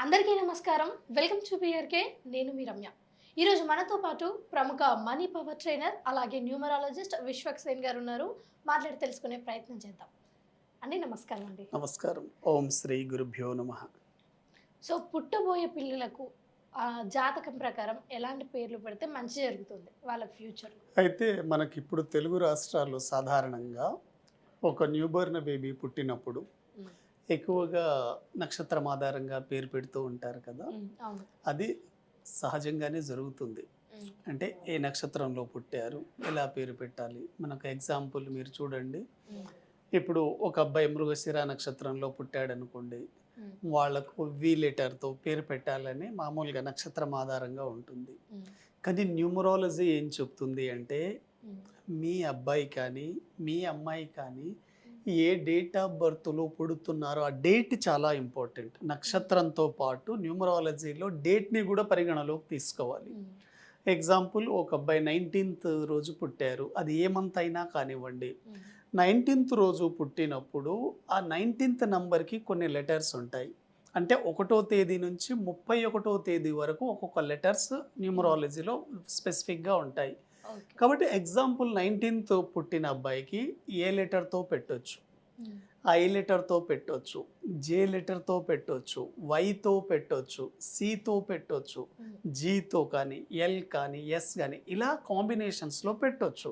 అందరికీ నమస్కారం. Welcome to BRK నేను మీ రమ్య. ఈరోజు మనతో పాటు ప్రముఖ మనీ పవర్ ట్రైనర్ అలాగే న్యూమరాలజిస్ట్ విశ్వక్ సేన్ గారు ఉన్నారు. మాట్లాడి తెలుసుకునే ప్రయత్నం చేద్దాం. అండి నమస్కారం అండి. నమస్కారం. ఓం శ్రీ గురుభ్యో నమ. సో పుట్టబోయే పిల్లలకు ఆ, జాతకం ప్రకారం ఎలాంటి పేర్లు పెడితే మంచి జరుగుతుంది వాళ్ళ ఫ్యూచర్? అయితే మనకి ఇప్పుడు తెలుగు రాష్ట్రాల్లో సాధారణంగా ఒక న్యూబర్న్ బేబీ పుట్టినప్పుడు. ఎక్కువగా నక్షత్రం ఆధారంగా పేరు పెడుతూ ఉంటారు కదా అది సహజంగానే జరుగుతుంది. అంటే ఏ నక్షత్రంలో పుట్టారు ఎలా పేరు పెట్టాలి మనకు ఎగ్జాంపుల్ మీరు చూడండి. ఇప్పుడు ఒక అబ్బాయి మృగశిర నక్షత్రంలో పుట్టాడు అనుకోండి మ్మ్. వాళ్ళకు వి లెటర్తో పేరు పెట్టాలని మామూలుగా నక్షత్రం ఆధారంగా ఉంటుంది. కానీ న్యూమరాలజీ ఏం చెప్తుంది అంటే. మీ అబ్బాయి కానీ మీ అమ్మాయి కానీ ఏ డేట్ ఆఫ్ బర్త్లో పుడుతున్నారో ఆ డేట్ చాలా ఇంపార్టెంట్ నక్షత్రంతో పాటు న్యూమరాలజీలో డేట్ని కూడా పరిగణలోకి తీసుకోవాలి. ఎగ్జాంపుల్ ఒక అబ్బాయి నైన్టీన్త్ రోజు పుట్టారు. అది ఏ మంత్ అయినా కానివ్వండి. నైన్టీన్త్ రోజు పుట్టినప్పుడు ఆ నైన్టీన్త్ నంబర్కి కొన్ని లెటర్స్ ఉంటాయి. అంటే ఒకటో తేదీ నుంచి ముప్పై ఒకటో తేదీ వరకు ఒక్కొక్క లెటర్స్ న్యూమరాలజీలో స్పెసిఫిక్గా ఉంటాయి. కాబట్టి ఎగ్జాంపుల్ నైన్టీన్త్ పుట్టిన అబ్బాయికి ఏ లెటర్తో పెట్టొచ్చు. ఐ లెటర్తో పెట్టొచ్చు జే లెటర్తో పెట్టొచ్చు వైతో పెట్టొచ్చు సితో పెట్టొచ్చు. జీతో కానీ ఎల్ కానీ ఎస్ కానీ ఇలా కాంబినేషన్స్లో పెట్టొచ్చు.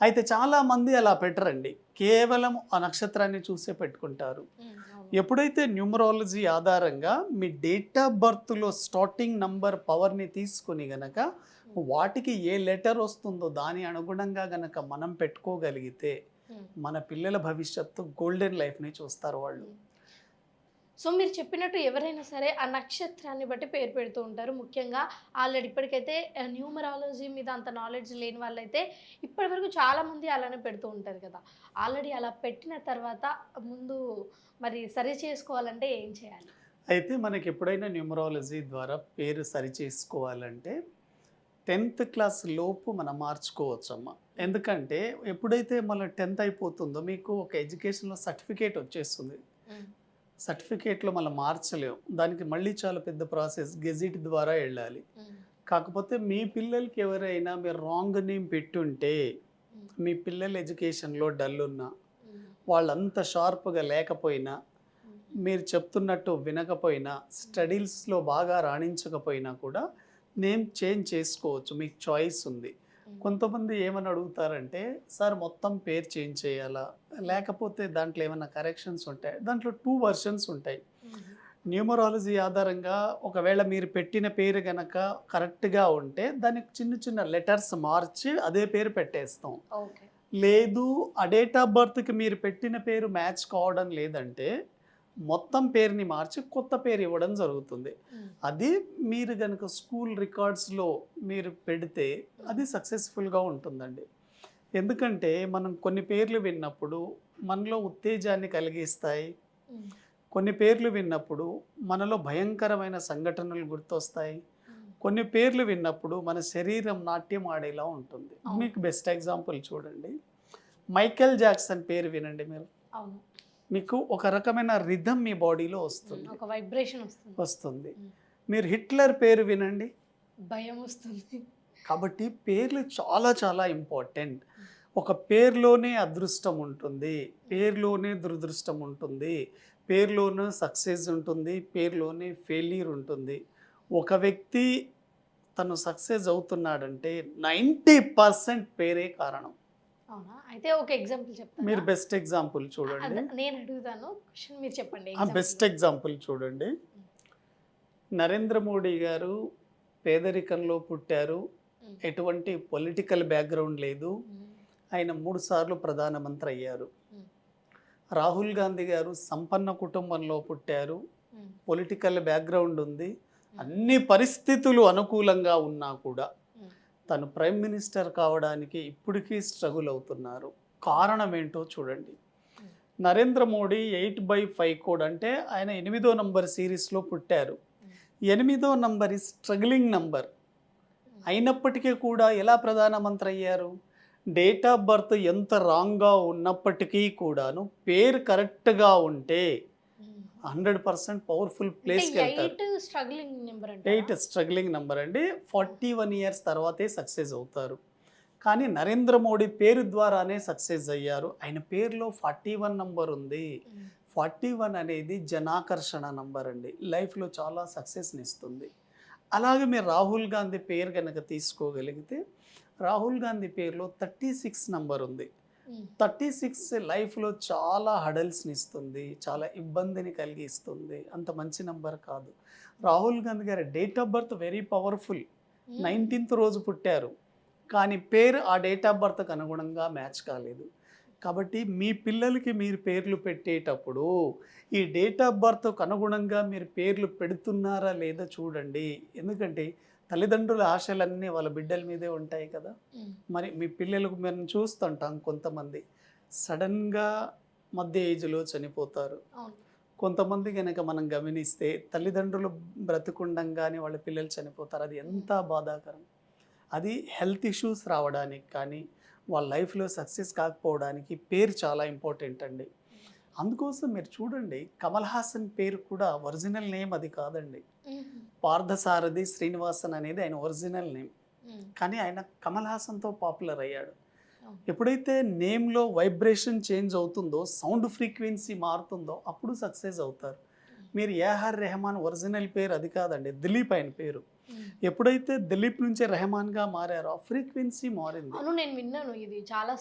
అయితే చాలా మంది అలా పెట్టరండి కేవలం ఆ నక్షత్రాన్ని చూసే పెట్టుకుంటారు. ఎప్పుడైతే న్యూమరాలజీ ఆధారంగా మీ డేట్ ఆఫ్ బర్త్లో స్టార్టింగ్ నంబర్ పవర్ని తీసుకుని గనక వాటికి ఏ లెటర్ వస్తుందో దాని అనుగుణంగా గనక మనం పెట్టుకోగలిగితే. మన పిల్లల భవిష్యత్తు గోల్డెన్ లైఫ్ని చూస్తారు వాళ్ళు. సో మీరు చెప్పినట్టు ఎవరైనా సరే ఆ నక్షత్రాన్ని బట్టి పేరు పెడుతూ ఉంటారు. ముఖ్యంగా ఆల్రెడీ ఇప్పటికైతే న్యూమరాలజీ మీద అంత నాలెడ్జ్ లేని వాళ్ళైతే ఇప్పటి వరకు చాలా మంది అలానే పెడుతూ ఉంటారు కదా. ఆల్రెడీ అలా పెట్టిన తర్వాత ముందు మరి సరి చేసుకోవాలంటే ఏం చేయాలి? అయితే మనకి ఎప్పుడైనా న్యూమరాలజీ ద్వారా పేరు సరి చేసుకోవాలంటే టెన్త్ క్లాస్ లోపు మనం మార్చుకోవచ్చమ్మా. ఎందుకంటే ఎప్పుడైతే మన టెన్త్ అయిపోతుందో మీకు ఒక ఎడ్యుకేషన్లో సర్టిఫికేట్ వచ్చేస్తుంది. సర్టిఫికేట్లో మనం మార్చలేము దానికి మళ్ళీ చాలా పెద్ద ప్రాసెస్ గెజిట్ ద్వారా వెళ్ళాలి. కాకపోతే మీ పిల్లలకి ఎవరైనా మీరు రాంగ్ నేమ్ పెట్టుంటే మీ పిల్లల ఎడ్యుకేషన్లో డల్ ఉన్నా వాళ్ళంత షార్ప్గా లేకపోయినా మీరు చెప్తున్నట్టు వినకపోయినా స్టడీస్లో బాగా రాణించకపోయినా కూడా నేమ్ చేంజ్ చేసుకోవచ్చు మీకు చాయిస్ ఉంది. కొంతమంది ఏమని అడుగుతారంటే సార్ మొత్తం పేరు చేంజ్ చేయాలా? లేకపోతే దాంట్లో ఏమైనా కరెక్షన్స్ ఉంటాయి? దాంట్లో టూ వర్షన్స్ ఉంటాయి. న్యూమరాలజీ ఆధారంగా ఒకవేళ మీరు పెట్టిన పేరు గనక కరెక్ట్గా ఉంటే దానికి చిన్న చిన్న లెటర్స్ మార్చి అదే పేరు పెట్టేస్తాం. లేదు ఆ డేట్ ఆఫ్ బర్త్కి మీరు పెట్టిన పేరు మ్యాచ్ కావడం లేదంటే మొత్తం పేరుని మార్చి కొత్త పేరు ఇవ్వడం జరుగుతుంది. అది మీరు కనుక స్కూల్ రికార్డ్స్లో మీరు పెడితే అది సక్సెస్ఫుల్గా ఉంటుందండి. ఎందుకంటే మనం కొన్ని పేర్లు విన్నప్పుడు మనలో ఉత్తేజాన్ని కలిగిస్తాయి. కొన్ని పేర్లు విన్నప్పుడు మనలో భయంకరమైన సంఘటనలు గుర్తొస్తాయి. కొన్ని పేర్లు విన్నప్పుడు మన శరీరం నాట్యం ఆడేలా ఉంటుంది. మీకు బెస్ట్ ఎగ్జాంపుల్ చూడండి. మైకేల్ జాక్సన్ పేరు వినండి మీరు. అవును. మీకు ఒక రకమైన రిధమ్ మీ బాడీలో వస్తుంది. ఒక వైబ్రేషన్ వస్తుంది. వస్తుంది. మీరు హిట్లర్ పేరు వినండి. భయం వస్తుంది. కాబట్టి పేర్లు చాలా చాలా ఇంపార్టెంట్ ఒక పేరులోనే అదృష్టం ఉంటుంది. పేరులోనే దురదృష్టం ఉంటుంది. పేరులోనే సక్సెస్ ఉంటుంది. పేరులోనే ఫెయిల్యూర్ ఉంటుంది. ఒక వ్యక్తి తను సక్సెస్ అవుతున్నాడంటే నైంటీ పర్సెంట్ పేరే కారణం. అవునా? అయితే ఒక ఎగ్జాంపుల్ చెప్తాను మీరు బెస్ట్ ఎగ్జాంపుల్ చూడండి. నేను అడుగుతాను. క్వశ్చన్ మీరు చెప్పండి. బెస్ట్ ఎగ్జాంపుల్ చూడండి. నరేంద్ర మోడీ గారు పేదరికంలో పుట్టారు. ఎటువంటి పొలిటికల్ బ్యాక్గ్రౌండ్ లేదు. ఆయన మూడు సార్లు ప్రధానమంత్రి అయ్యారు. రాహుల్ గాంధీ గారు సంపన్న కుటుంబంలో పుట్టారు. పొలిటికల్ బ్యాక్గ్రౌండ్ ఉంది. అన్ని పరిస్థితులు అనుకూలంగా ఉన్నా కూడా. తను ప్రైమ్ మినిస్టర్ కావడానికి ఇప్పటికీ స్ట్రగుల్ అవుతున్నారు. కారణం ఏంటో చూడండి. Narendra Modi eight by five code అంటే ఆయన ఎనిమిదో నంబర్ సిరీస్లో పుట్టారు. ఎనిమిదో నంబర్ ఈ స్ట్రగ్లింగ్ నంబర్. అయినప్పటికీ కూడా ఎలా ప్రధానమంత్రి అయ్యారు? డేట్ ఆఫ్ బర్త్ ఎంత రాంగ్గా ఉన్నప్పటికీ కూడాను పేరు కరెక్ట్గా ఉంటే హండ్రెడ్ పర్సెంట్ పవర్ఫుల్ ప్లేస్కి వెళ్తారు. ఎయిట్ స్ట్రగ్లింగ్ నెంబర్ అంటే ఎయిట్ స్ట్రగ్లింగ్ నెంబర్ అండి. ఫార్టీ వన్ ఇయర్స్ తర్వాతే సక్సెస్ అవుతారు. కానీ నరేంద్ర మోడీ పేరు ద్వారానే సక్సెస్ అయ్యారు. ఆయన పేరులో ఫార్టీ వన్ నంబర్ ఉంది. ఫార్టీ వన్ అనేది జనాకర్షణ నంబర్ అండి. లైఫ్లో చాలా సక్సెస్ని ఇస్తుంది అలాగే మీరు రాహుల్ గాంధీ పేరు కనుక తీసుకోగలిగితే రాహుల్ గాంధీ పేరులో థర్టీ సిక్స్ నంబర్ ఉంది. థర్టీ సిక్స్ లైఫ్లో చాలా హడల్స్ని ఇస్తుంది చాలా ఇబ్బందిని కలిగిస్తుంది. అంత మంచి నంబర్ కాదు. రాహుల్ గాంధీ గారి date of birth very powerful. Nineteenth రోజు పుట్టారు. కానీ పేరు ఆ డేట్ ఆఫ్ బర్త్కి అనుగుణంగా మ్యాచ్ కాలేదు. కాబట్టి మీ పిల్లలకి మీరు పేర్లు పెట్టేటప్పుడు ఈ డేట్ ఆఫ్ బర్త్కు అనుగుణంగా మీరు పేర్లు పెడుతున్నారా లేదా చూడండి. ఎందుకంటే తల్లిదండ్రుల ఆశలన్నీ వాళ్ళ బిడ్డల మీదే ఉంటాయి కదా. మరి మీ పిల్లలకు మేము చూస్తుంటాం కొంతమంది. సడన్గా మధ్య ఏజ్లో చనిపోతారు. కొంతమంది కనుక మనం గమనిస్తే తల్లిదండ్రులు బ్రతికుండంగానే వాళ్ళ పిల్లలు చనిపోతారు. అది ఎంత బాధాకరం. అది హెల్త్ ఇష్యూస్ రావడానికి కానీ వాళ్ళ లైఫ్లో సక్సెస్ కాకపోవడానికి పేరు చాలా ఇంపార్టెంట్ అండి. అందుకోసం మీరు చూడండి కమల్ హాసన్ పేరు కూడా ఒరిజినల్ నేమ్ అది కాదండి. పార్థసారథి శ్రీనివాసన్ అనేది ఆయన ఒరిజినల్ నేమ్. కానీ ఆయన కమల్ హాసన్తో పాపులర్ అయ్యాడు. ఎప్పుడైతే నేమ్లో వైబ్రేషన్ చేంజ్ అవుతుందో సౌండ్ ఫ్రీక్వెన్సీ మారుతుందో అప్పుడు సక్సెస్ అవుతారు. మీరు ఏఆర్ రెహమాన్ ఒరిజినల్ పేరు అది కాదండి దిలీప్ ఆయన పేరు. ఎప్పుడైతే దిలీప్ నుంచి రెహమాన్గా మారారో ఆ ఫ్రీక్వెన్సీ మారింది. అవును నేను విన్నాను ఇది. చాలా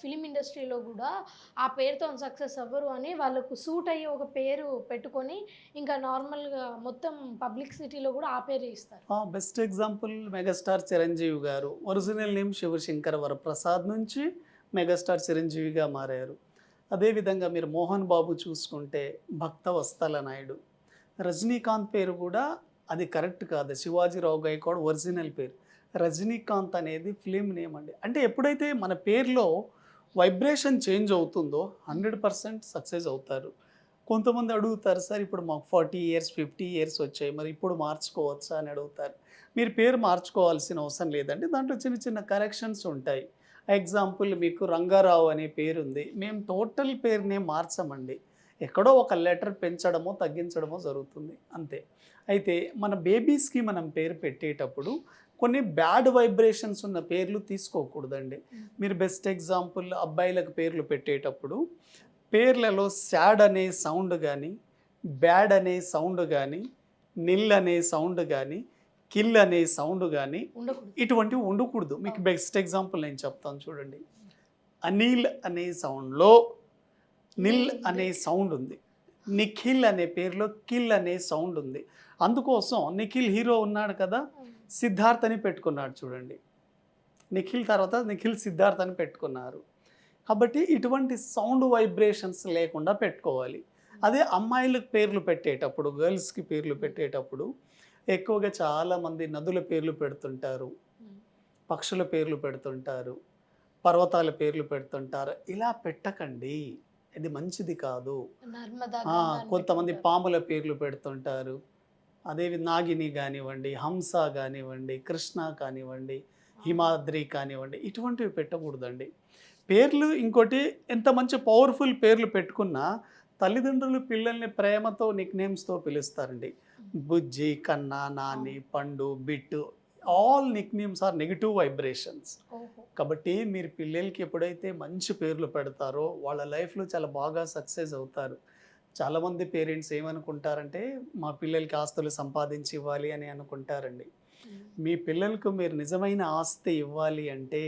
ఫిలిం ఇండస్ట్రీలో కూడా ఆ పేరుతో సక్సెస్ అవ్వరు అని వాళ్ళకు సూట్ అయ్యే ఒక పేరు పెట్టుకొని ఇంకా నార్మల్గా మొత్తం పబ్లిక్ సిటీలో కూడా ఆ పేరే ఇస్తారు. బెస్ట్ ఎగ్జాంపుల్ మెగాస్టార్ చిరంజీవి గారు. ఒరిజినల్ నేమ్ శివశంకర్ వరప్రసాద్ నుంచి మెగాస్టార్ చిరంజీవిగా మారారు. అదేవిధంగా మీరు మోహన్ బాబు చూసుకుంటే భక్త వస్తల నాయుడు. రజనీకాంత్ పేరు కూడా అది కరెక్ట్ కాదు. శివాజీరావు గైక్వాడ్ ఒరిజినల్ పేరు. రజనీకాంత్ అనేది ఫిలిం నేమ్ అండి. అంటే ఎప్పుడైతే మన పేరులో వైబ్రేషన్ చేంజ్ అవుతుందో హండ్రెడ్ పర్సెంట్ సక్సెస్ అవుతారు. కొంతమంది అడుగుతారు సార్ ఇప్పుడు మాకు ఫార్టీ ఇయర్స్ ఫిఫ్టీ ఇయర్స్ వచ్చాయి. మరి ఇప్పుడు మార్చుకోవచ్చా? అని అడుగుతారు. మీరు పేరు మార్చుకోవాల్సిన అవసరం లేదండి. దాంట్లో చిన్న చిన్న కరెక్షన్స్ ఉంటాయి. ఎగ్జాంపుల్ మీకు రంగారావు అనే పేరు ఉంది మేము టోటల్ పేరునే మార్చమండి. ఎక్కడో ఒక లెటర్ పెంచడమో తగ్గించడమో జరుగుతుంది. అంతే. అయితే మన బేబీస్కి మనం పేరు పెట్టేటప్పుడు కొన్ని బ్యాడ్ వైబ్రేషన్స్ ఉన్న పేర్లు తీసుకోకూడదండి. మీరు బెస్ట్ ఎగ్జాంపుల్ అబ్బాయిలకు పేర్లు పెట్టేటప్పుడు పేర్లలో శాడ్ అనే సౌండ్ కానీ బ్యాడ్ అనే సౌండ్ కానీ నిల్ అనే సౌండ్ కానీ కిల్ అనే సౌండ్ కానీ ఇటువంటివి ఉండకూడదు. మీకు బెస్ట్ ఎగ్జాంపుల్ నేను చెప్తాను చూడండి. అనిల్ అనే సౌండ్లో నిల్ అనే సౌండ్ ఉంది. నిఖిల్ అనే పేరులో కిల్ అనే సౌండ్ ఉంది. అందుకోసం నిఖిల్ హీరో ఉన్నాడు కదా సిద్ధార్థ్ అని పెట్టుకున్నాడు చూడండి. నిఖిల్ తర్వాత నిఖిల్ సిద్ధార్థ్ అని పెట్టుకున్నారు. కాబట్టి ఇటువంటి సౌండ్ వైబ్రేషన్స్ లేకుండా పెట్టుకోవాలి. అదే అమ్మాయిలకు పేర్లు పెట్టేటప్పుడు గర్ల్స్కి పేర్లు పెట్టేటప్పుడు ఎక్కువగా చాలామంది నదుల పేర్లు పెడుతుంటారు. పక్షుల పేర్లు పెడుతుంటారు. పర్వతాల పేర్లు పెడుతుంటారు. ఇలా పెట్టకండి. ఇది మంచిది కాదు. కొంతమంది. పాముల పేర్లు పెడుతుంటారు. అదే నాగిని కానివ్వండి హంస కానివ్వండి కృష్ణ కానివ్వండి హిమాద్రి కానివ్వండి ఇటువంటివి పెట్టకూడదండి. పేర్లు ఇంకోటి ఎంత మంచి పవర్ఫుల్ పేర్లు పెట్టుకున్నా తల్లిదండ్రులు పిల్లల్ని ప్రేమతో Nick నేమ్స్తో పిలుస్తారండి. Bujji Kanna Nani Pandu Bittu all nicknames are negative vibrations. కాబట్టి మీరు పిల్లలకి ఎప్పుడైతే మంచి పేర్లు పెడతారో వాళ్ళ లైఫ్లో చాలా బాగా సక్సెస్ అవుతారు. చాలామంది పేరెంట్స్ ఏమనుకుంటారంటే మా పిల్లలకి ఆస్తులు సంపాదించి ఇవ్వాలి అని అనుకుంటారండి. మీ పిల్లలకు మీరు నిజమైన ఆస్తి ఇవ్వాలి అంటే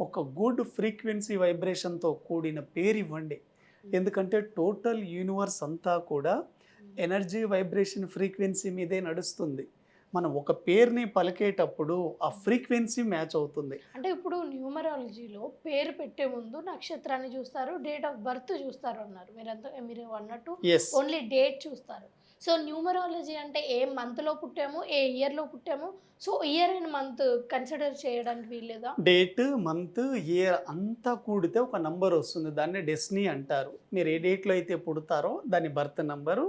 ఒక గుడ్ ఫ్రీక్వెన్సీ వైబ్రేషన్తో కూడిన పేరు ఇవ్వండి. ఎందుకంటే టోటల్ యూనివర్స్ అంతా కూడా ఎనర్జీ వైబ్రేషన్ ఫ్రీక్వెన్సీ మీదే నడుస్తుంది. మనం ఒక పేరుని పలికేటప్పుడు ఆ ఫ్రీక్వెన్సీ మ్యాచ్ అవుతుంది. అంటే ఇప్పుడు న్యూమరాలజీలో పేరు పెట్టే ముందు నక్షత్రాన్ని చూస్తారు డేట్ ఆఫ్ బర్త్ చూస్తారు అన్నారు. మీరు అంత మీరు అన్నట్టు ఓన్లీ డేట్ చూస్తారు. సో న్యూమరాలజీ అంటే ఏ మంత్లో పుట్టాము ఏ ఇయర్లో పుట్టాము? So year and month consider చేయడానికి వీల్లేదా? డేట్ మంత్ ఇయర్ అంతా కూడితే ఒక నంబర్ వస్తుంది. దాన్ని డెస్నీ అంటారు. మీరు ఏ డేట్లో అయితే పుడతారో దాని బర్త్ నంబరు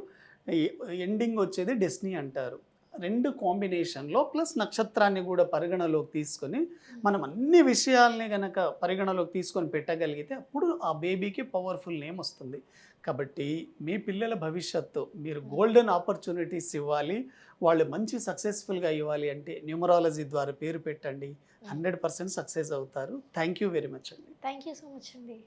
ఎండింగ్ వచ్చేది డెస్నీ అంటారు. రెండు కాంబినేషన్లో ప్లస్ నక్షత్రాన్ని కూడా పరిగణలోకి తీసుకొని మనం అన్ని విషయాల్ని కనుక పరిగణలోకి తీసుకొని పెట్టగలిగితే అప్పుడు ఆ బేబీకి పవర్ఫుల్ నేమ్ వస్తుంది. కాబట్టి మీ పిల్లల భవిష్యత్తు మీరు గోల్డెన్ ఆపర్చునిటీస్ ఇవ్వాలి వాళ్ళు మంచి సక్సెస్ఫుల్గా ఇవ్వాలి అంటే న్యూమరాలజీ ద్వారా పేరు పెట్టండి. హండ్రెడ్ పర్సెంట్ సక్సెస్ అవుతారు. థ్యాంక్ యూ వెరీ మచ్ అండి. థ్యాంక్ యూ సో మచ్ అండి.